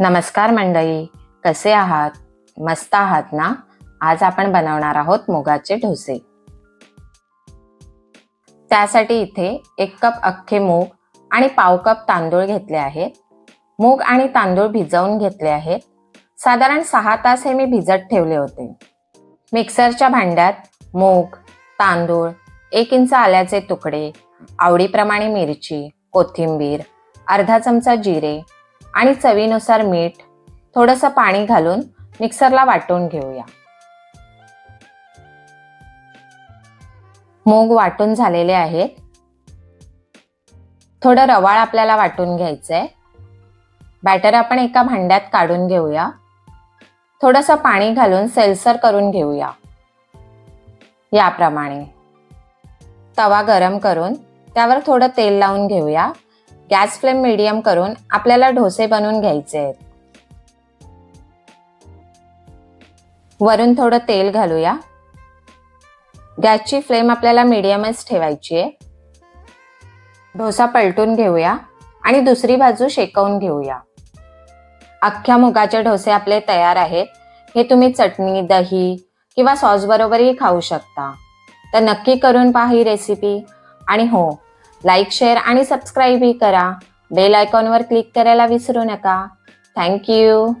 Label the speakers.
Speaker 1: नमस्कार मंडळी कसे आहात? मस्त आहात ना? आज आपण बनवणार आहोत मुगाचे ढोसे. त्यासाठी इथे एक कप अख्खे मूग आणि पाव कप तांदूळ घेतले आहेत. मूग आणि तांदूळ भिजवून घेतले आहेत. साधारण सहा तास हे मी भिजत ठेवले होते. मिक्सरच्या भांड्यात मूग तांदूळ एक इंच आल्याचे तुकडे आवडीप्रमाणे मिरची कोथिंबीर अर्धा चमचा जिरे आणि चवीनुसार मीठ थोडंसं पाणी घालून मिक्सरला वाटून घेऊया. मूग वाटून झालेले आहेत. थोडं रवाळ आपल्याला वाटून घ्यायचं आहे बॅटर आपण एका भांड्यात काढून घेऊया. थोडंसं पाणी घालून सेलसर करून घेऊया. याप्रमाणे. तवा गरम करून त्यावर थोडं तेल लावून घेऊया. गॅस फ्लेम मीडियम करून आपल्याला डोसे बनवून घ्यायचे आहेत. वरून थोडं तेल घालूया. गॅसची फ्लेम आपल्याला मीडियमच ठेवायची आहे. डोसा पलटून घेऊया आणि दुसरी बाजू शेकवून घेऊया. अख्ख्या मुगाचे डोसे आपले तयार आहेत. हे तुम्ही चटणी दही किंवा सॉस बरोबरही खाऊ शकता. तर नक्की करून पहा ही रेसिपी. आणि हो लाईक शेअर आणि सबस्क्राईबही करा. बेल आयकॉनवर क्लिक करायला विसरू नका. थँक्यू